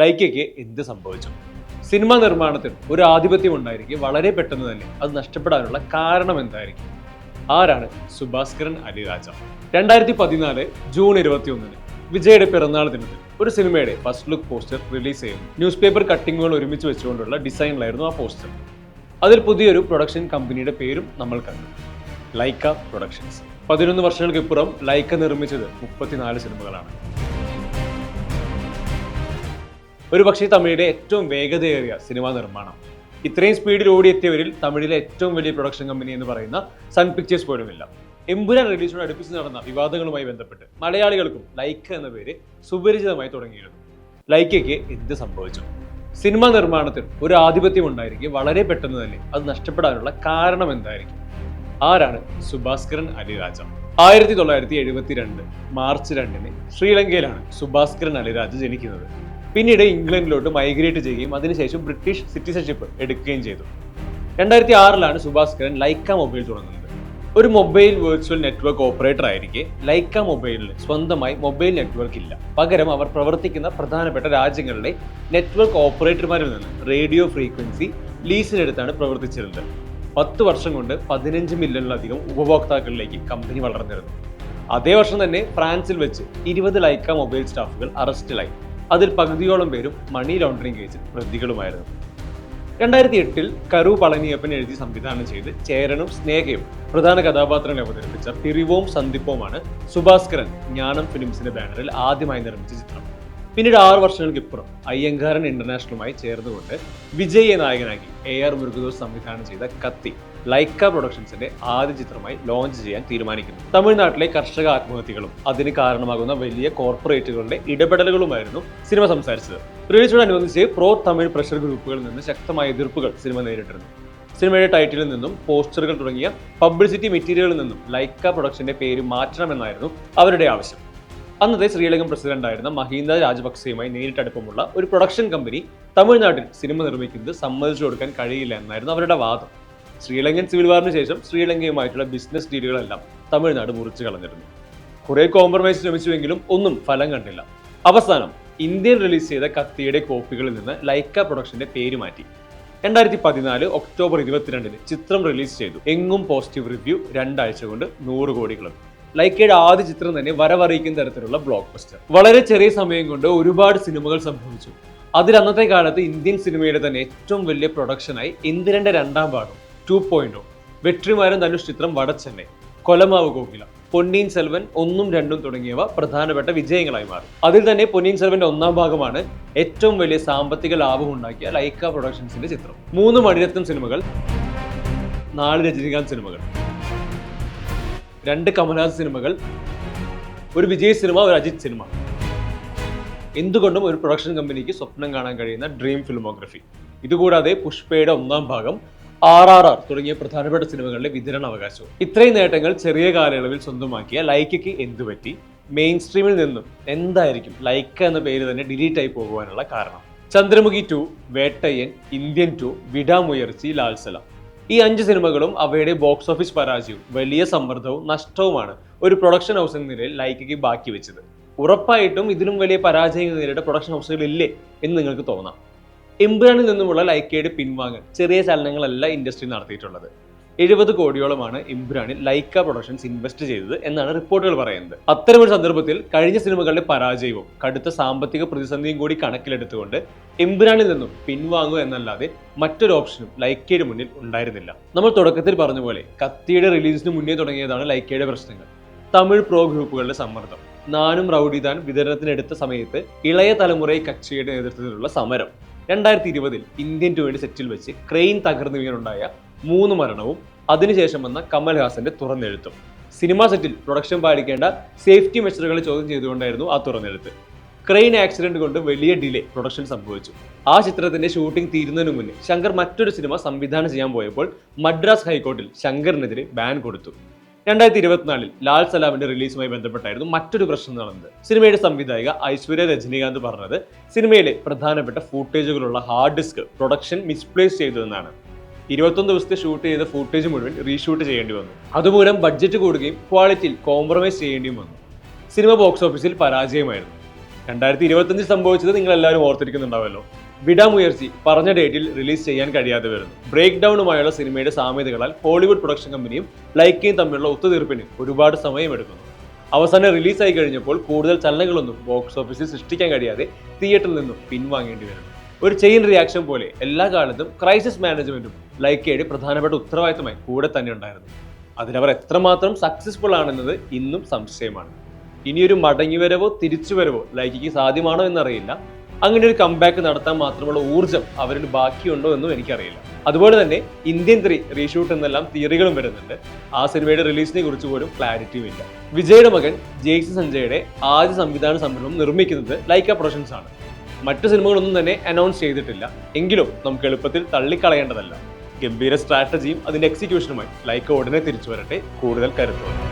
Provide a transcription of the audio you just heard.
ലൈക്കയ്ക്ക് എന്ത് സംഭവിച്ചു? സിനിമാ നിർമ്മാണത്തിൽ ഒരു ആധിപത്യം ഉണ്ടായിരിക്കും വളരെ പെട്ടെന്ന് തന്നെ അത് നഷ്ടപ്പെടാനുള്ള കാരണം എന്തായിരിക്കും? ആരാണ് സുഭാസ്കരൻ അലിരാജ രണ്ടായിരത്തി പതിനാല് ജൂൺ ഇരുപത്തി ഒന്നിന് വിജയുടെ പിറന്നാൾ ദിനത്തിൽ ഒരു സിനിമയുടെ ഫസ്റ്റ് ലുക്ക് പോസ്റ്റർ റിലീസ് ചെയ്യുന്നു. ന്യൂസ് പേപ്പർ കട്ടിങ്ങുകൾ ഒരുമിച്ച് വെച്ചുകൊണ്ടുള്ള ഡിസൈനിലായിരുന്നു ആ പോസ്റ്റർ. അതിൽ പുതിയൊരു പ്രൊഡക്ഷൻ കമ്പനിയുടെ പേരും നമ്മൾ കണ്ടു. Lyca productions. പതിനൊന്ന് വർഷങ്ങൾക്കിപ്പുറം ലൈക്ക നിർമ്മിച്ചത് മുപ്പത്തിനാല് സിനിമകളാണ്. ഒരു പക്ഷേ തമിഴിലെ ഏറ്റവും വേഗതയേറിയ സിനിമാ നിർമ്മാണം. ഇത്രയും സ്പീഡിൽ ഓടിയെത്തിയവരിൽ തമിഴിലെ ഏറ്റവും വലിയ പ്രൊഡക്ഷൻ കമ്പനി എന്ന് പറയുന്ന സൺ പിക്ചേഴ്സ് പോലുമില്ല. എമ്പുരാൻ റിലീസിനോട് അടുപ്പിച്ച് നടന്ന വിവാദങ്ങളുമായി ബന്ധപ്പെട്ട് മലയാളികൾക്കും ലൈക്ക എന്ന പേര് സുപരിചിതമായി തുടങ്ങിയിരുന്നു. ലൈക്കയ്ക്ക് എന്ത് സംഭവിച്ചു? സിനിമാ നിർമ്മാണത്തിൽ ഒരു ആധിപത്യം ഉണ്ടായിരിക്കെ വളരെ പെട്ടെന്ന് തന്നെ അത് നഷ്ടപ്പെടാനുള്ള കാരണം എന്തായിരിക്കും? ആരാണ് സുഭാസ്കരൻ അലിരാജ? ആയിരത്തി തൊള്ളായിരത്തി എഴുപത്തിരണ്ട് മാർച്ച് രണ്ടിന് ശ്രീലങ്കയിലാണ് സുഭാസ്കരൻ അലിരാജ ജനിക്കുന്നത്. പിന്നീട് ഇംഗ്ലണ്ടിലോട്ട് മൈഗ്രേറ്റ് ചെയ്യുകയും അതിനുശേഷം ബ്രിട്ടീഷ് സിറ്റിസൺഷിപ്പ് എടുക്കുകയും ചെയ്തു. രണ്ടായിരത്തി ആറിലാണ് സുഭാസ്കരൻ ലൈക്ക മൊബൈൽ തുടങ്ങുന്നത്. ഒരു മൊബൈൽ വെർച്വൽ നെറ്റ്വർക്ക് ഓപ്പറേറ്റർ ആയിരിക്കെ ലൈക്ക മൊബൈലിന് സ്വന്തമായി മൊബൈൽ നെറ്റ്വർക്ക് ഇല്ല. പകരം അവർ പ്രവർത്തിക്കുന്ന പ്രധാനപ്പെട്ട രാജ്യങ്ങളിലെ നെറ്റ്വർക്ക് ഓപ്പറേറ്റർമാരിൽ നിന്ന് റേഡിയോ ഫ്രീക്വൻസി ലീസിനെടുത്താണ് പ്രവർത്തിച്ചിരുന്നത്. പത്ത് വർഷം കൊണ്ട് പതിനഞ്ച് മില്യണിലധികം ഉപഭോക്താക്കളിലേക്ക് കമ്പനി വളർന്നിരുന്നു. അതേ വർഷം തന്നെ ഫ്രാൻസിൽ വെച്ച് ഇരുപത് ലൈക്ക മൊബൈൽ സ്റ്റാഫുകൾ അറസ്റ്റിലായി അതിൽ പകുതിയോളം പേരും മണി ലോണ്ടറിങ് കേസിൽ പ്രതികളുമായിരുന്നു. രണ്ടായിരത്തി എട്ടിൽ കരു പളനിയപ്പൻ എഴുതി സംവിധാനം ചെയ്ത് ചേരനും സ്നേഹയും പ്രധാന കഥാപാത്രങ്ങളെ അവതരിപ്പിച്ച തിരിവോം സന്ദിപ്പവുമാണ് സുഭാസ്കരൻ ജ്ഞാനം ഫിലിംസിന്റെ ബാനറിൽ ആദ്യമായി നിർമ്മിച്ച ചിത്രം. പിന്നീട് ആറ് വർഷങ്ങൾക്കിപ്പുറം അയ്യങ്കാരൻ ഇന്റർനാഷണലുമായി ചേർന്നുകൊണ്ട് വിജയ നായകനാക്കി എ ആർ മുരുകദോസ് സംവിധാനം ചെയ്ത കത്തി ലൈക്ക പ്രൊഡക്ഷൻസിന്റെ ആദ്യ ചിത്രമായി ലോഞ്ച് ചെയ്യാൻ തീരുമാനിക്കുന്നു. തമിഴ്നാട്ടിലെ കർഷക ആത്മഹത്യകളും അതിന് കാരണമാകുന്ന വലിയ കോർപ്പറേറ്റുകളുടെ ഇടപെടലുകളുമായിരുന്നു സിനിമ സംസാരിച്ചത്. റിലീസിനോടനുബന്ധിച്ച് പ്രോ തമിഴ് പ്രഷർ ഗ്രൂപ്പുകളിൽ നിന്ന് ശക്തമായ എതിർപ്പുകൾ സിനിമ നേരിട്ടിരുന്നു. സിനിമയുടെ ടൈറ്റിലിൽ നിന്നും പോസ്റ്ററുകൾ തുടങ്ങിയ പബ്ലിസിറ്റി മെറ്റീരിയലിൽ നിന്നും ലൈക്ക പ്രൊഡക്ഷന്റെ പേര് മാറ്റണമെന്നായിരുന്നു അവരുടെ ആവശ്യം. അന്നത്തെ ശ്രീലങ്കൻ പ്രസിഡന്റായിരുന്ന മഹീന്ദ രാജപക്സെയുമായി നേരിട്ട് അടുപ്പമുള്ള ഒരു പ്രൊഡക്ഷൻ കമ്പനി തമിഴ്നാട്ടിൽ സിനിമ നിർമ്മിക്കുന്നത് സമ്മതിച്ചു കൊടുക്കാൻ കഴിയില്ല എന്നായിരുന്നു അവരുടെ വാദം. ശ്രീലങ്കൻ സിവിൽ വാറിന് ശേഷം ശ്രീലങ്കയുമായിട്ടുള്ള ബിസിനസ് ഡീലുകളെല്ലാം തമിഴ്നാട് മുറിച്ചു കളഞ്ഞിരുന്നു. കുറെ കോംപ്രമൈസ് ശ്രമിച്ചുവെങ്കിലും ഒന്നും ഫലം കണ്ടില്ല. അവസാനം ഇന്ത്യൻ റിലീസ് ചെയ്ത കത്തിയുടെ കോപ്പികളിൽ നിന്ന് ലൈക്ക പ്രൊഡക്ഷന്റെ പേര് മാറ്റി. രണ്ടായിരത്തി പതിനാല് ഒക്ടോബർ ഇരുപത്തിരണ്ടിന് ചിത്രം റിലീസ് ചെയ്തു. എങ്ങും പോസിറ്റീവ് റിവ്യൂ രണ്ടാഴ്ച കൊണ്ട് നൂറ് കോടി ക്ലബ് ലൈക്കയുടെ ആദ്യ ചിത്രം തന്നെ വരവറിയിക്കുന്ന തരത്തിലുള്ള ബ്ലോക്ക് ബസ്റ്റർ വളരെ ചെറിയ സമയം കൊണ്ട് ഒരുപാട് സിനിമകൾ സംഭവിച്ചു. അതിൽ അന്നത്തെ കാലത്ത് ഇന്ത്യൻ സിനിമയുടെ തന്നെ ഏറ്റവും വലിയ പ്രൊഡക്ഷനായി ഇന്ദിരന്റെ രണ്ടാം ഭാഗം ടു പോയിന്റ് വെട്രിമാരൻ ധനുഷ് ചിത്രം വടച്ചെന്നൈ കൊലമാവ് കോകില പൊന്നിയിൻ സെൽവൻ ഒന്നും രണ്ടും തുടങ്ങിയവ പ്രധാനപ്പെട്ട വിജയങ്ങളായി മാറി. അതിൽ തന്നെ പൊന്നിയിൻ സെൽവന്റെ ഒന്നാം ഭാഗമാണ് ഏറ്റവും വലിയ സാമ്പത്തിക ലാഭം ഉണ്ടാക്കിയ ലൈക്ക പ്രൊഡക്ഷൻസിന്റെ ചിത്രം. മൂന്ന് മണിരത്നം സിനിമകൾ നാല് രജനീകാന്ത് സിനിമകൾ. രണ്ട് കമൽഹാസ് സിനിമകൾ ഒരു വിജയ് സിനിമ ഒരു അജിത് സിനിമ. എന്തുകൊണ്ടും ഒരു പ്രൊഡക്ഷൻ കമ്പനിക്ക് സ്വപ്നം കാണാൻ കഴിയുന്ന ഡ്രീം ഫിലിമോഗ്രഫി ഇതുകൂടാതെ പുഷ്പയുടെ ഒന്നാം ഭാഗം ആർ ആർ ആർ തുടങ്ങിയ പ്രധാനപ്പെട്ട സിനിമകളിലെ വിതരണ അവകാശവും. ഇത്രയും നേട്ടങ്ങൾ ചെറിയ കാലയളവിൽ സ്വന്തമാക്കിയ ലൈക്കയ്ക്ക് എന്തുപറ്റി മെയിൻ സ്ട്രീമിൽ നിന്നും എന്തായിരിക്കും ലൈക്ക എന്ന പേര് തന്നെ ഡിലീറ്റ് ആയി പോകുവാനുള്ള കാരണം? Chandramukhi two Vettaiyan Indian two Vidaamuyarchi ലാൽസല ഈ അഞ്ച് സിനിമകളും അവയുടെ ബോക്സ് ഓഫീസ് പരാജയവും വലിയ സമ്മർദ്ദവും നഷ്ടവുമാണ് ഒരു പ്രൊഡക്ഷൻ ഹൗസ് എന്ന നിലയിൽ ലൈക്കയ്ക്ക് ബാക്കി വെച്ചത്. ഉറപ്പായിട്ടും ഇതിലും വലിയ പരാജയങ്ങൾ നേരിട്ട പ്രൊഡക്ഷൻ ഹൗസുകൾ ഇല്ലേ എന്ന് നിങ്ങൾക്ക് തോന്നാം. എംബ്രാനിൽ നിന്നുമുള്ള ലൈക്കയുടെ പിൻവാങ്ങൽ ചെറിയ ചലനങ്ങളല്ല ഇൻഡസ്ട്രി നടത്തിയിട്ടുള്ളത്. എഴുപത് കോടിയോളമാണ് ഇംബ്രാനിൽ ലൈക്ക പ്രൊഡക്ഷൻസ് ഇൻവെസ്റ്റ് ചെയ്തത് എന്നാണ് റിപ്പോർട്ടുകൾ പറയുന്നത്. അത്തരമൊരു സന്ദർഭത്തിൽ കഴിഞ്ഞ സിനിമകളുടെ പരാജയവും കടുത്ത സാമ്പത്തിക പ്രതിസന്ധിയും കൂടി കണക്കിലെടുത്തുകൊണ്ട് ഇംബ്രാനിൽ നിന്നും പിൻവാങ്ങുക എന്നല്ലാതെ മറ്റൊരു ഓപ്ഷനും ലൈക്കയുടെ മുന്നിൽ ഉണ്ടായിരുന്നില്ല. നമ്മൾ തുടക്കത്തിൽ പറഞ്ഞ പോലെ കത്തിയുടെ റിലീസിന് മുന്നേ തുടങ്ങിയതാണ് ലൈക്കയുടെ പ്രശ്നങ്ങൾ. തമിഴ് പ്രോ ഗ്രൂപ്പുകളുടെ സമ്മർദ്ദം. നാനും റൌഡിദാൻ വിതരണത്തിനെടുത്ത സമയത്ത് ഇളയ തലമുറയെ കക്ഷിയുടെ നേതൃത്വത്തിലുള്ള സമരം. രണ്ടായിരത്തി ഇരുപതിൽ ഇന്ത്യൻ ടു വേണ്ടി സെറ്റിൽ വെച്ച് ക്രെയിൻ തകർന്നു വീണുണ്ടായ മൂന്ന് മരണവും അതിനുശേഷം വന്ന കമൽഹാസന്റെ തുറന്നെഴുത്തും. സിനിമാ സെറ്റിൽ പ്രൊഡക്ഷൻ പാലിക്കേണ്ട സേഫ്റ്റി മെഷറുകൾ ചോദ്യം ചെയ്തുകൊണ്ടായിരുന്നു ആ തുറന്നെഴുത്ത്. ക്രെയിൻ ആക്സിഡന്റ് കൊണ്ട് വലിയ ഡിലേ പ്രൊഡക്ഷൻ സംഭവിച്ചു. ആ ചിത്രത്തിന്റെ ഷൂട്ടിംഗ് തീരുന്നതിന് മുന്നേ ശങ്കർ മറ്റൊരു സിനിമ സംവിധാനം ചെയ്യാൻ പോയപ്പോൾ മദ്രാസ് ഹൈക്കോർട്ടിൽ ശങ്കറിനെതിരെ ബാൻ കൊടുത്തു. രണ്ടായിരത്തി ഇരുപത്തിനാലിൽ ലാൽ സലാമിന്റെ റിലീസുമായി ബന്ധപ്പെട്ടായിരുന്നു മറ്റൊരു പ്രശ്നം നടന്നത്. സിനിമയുടെ സംവിധായിക ഐശ്വര്യ രജനീകാന്ത് പറഞ്ഞത്. സിനിമയിലെ പ്രധാനപ്പെട്ട ഫൂട്ടേജുകളുള്ള ഹാർഡ് ഡിസ്ക് പ്രൊഡക്ഷൻ മിസ്പ്ലേസ് ചെയ്തു എന്നാണ് ഇരുപത്തൊന്ന് ദിവസത്തെ ഷൂട്ട് ചെയ്ത ഫുട്ടേജ് മുഴുവൻ റീഷൂട്ട് ചെയ്യേണ്ടി വന്നു. അതുമൂലം ബഡ്ജറ്റ് കൂടുകയും ക്വാളിറ്റിയിൽ കോംപ്രമൈസ് ചെയ്യേണ്ടിയും വന്നു. സിനിമ ബോക്സ് ഓഫീസിൽ പരാജയമായിരുന്നു. രണ്ടായിരത്തി ഇരുപത്തഞ്ചിൽ സംഭവിച്ചത് നിങ്ങൾ എല്ലാവരും ഓർത്തിരിക്കുന്നുണ്ടാവല്ലോ. വിടാമുയർച്ചി പറഞ്ഞ ഡേറ്റിൽ റിലീസ് ചെയ്യാൻ കഴിയാതെ വരുന്നു. ബ്രേക്ക് ഡൗണുമായുള്ള സിനിമയുടെ സാമ്യതകളാൽ ഹോളിവുഡ് പ്രൊഡക്ഷൻ കമ്പനിയും ലൈക്കയും തമ്മിലുള്ള ഒത്തുതീർപ്പിന് ഒരുപാട് സമയമെടുക്കുന്നു അവസാനം റിലീസായി കഴിഞ്ഞപ്പോൾ കൂടുതൽ ചലനങ്ങളൊന്നും ബോക്സ് ഓഫീസിൽ സൃഷ്ടിക്കാൻ കഴിയാതെ തിയേറ്ററിൽ നിന്നും പിൻവാങ്ങേണ്ടി വരുന്നു. ഒരു ചെയിൻ റിയാക്ഷൻ പോലെ എല്ലാ കാലത്തും ക്രൈസിസ് മാനേജ്മെന്റും ലൈക്കയുടെ പ്രധാനപ്പെട്ട ഉത്തരവാദിത്തമായി കൂടെ തന്നെ ഉണ്ടായിരുന്നു. അതിലവർ എത്രമാത്രം സക്സസ്ഫുൾ ആണെന്നത് ഇന്നും സംശയമാണ്. ഇനിയൊരു മടങ്ങിവരവോ തിരിച്ചുവരവോ ലൈക്കിക്ക് സാധ്യമാണോ എന്നറിയില്ല. അങ്ങനെ ഒരു കംബാക്ക് നടത്താൻ മാത്രമുള്ള ഊർജം അവരിൽ ബാക്കിയുണ്ടോ എന്നും എനിക്കറിയില്ല. അതുപോലെ തന്നെ ഇന്ത്യൻ ത്രീ റീഷൂട്ട് എന്നെല്ലാം തിയറികളും വരുന്നുണ്ട്. ആ സിനിമയുടെ റിലീസിനെ കുറിച്ച് പോലും ക്ലാരിറ്റിയും ഇല്ല. വിജയുടെ മകൻ ജെയ്സി സഞ്ജയുടെ ആദ്യ സംവിധാന സംരംഭം നിർമ്മിക്കുന്നത് ലൈക്ക പ്രൊഡക്ഷൻസ് ആണ്. മറ്റു സിനിമകളൊന്നും തന്നെ അനൗൺസ് ചെയ്തിട്ടില്ല. എങ്കിലും നമുക്ക് എളുപ്പത്തിൽ തള്ളിക്കളയേണ്ടതല്ല. ഗംഭീര സ്ട്രാറ്റജിയും അതിന്റെ എക്സിക്യൂഷനുമായി ലൈക്ക് ഉടനെ തിരിച്ചു വരട്ടെ. കൂടുതൽ കരുത്തോടെ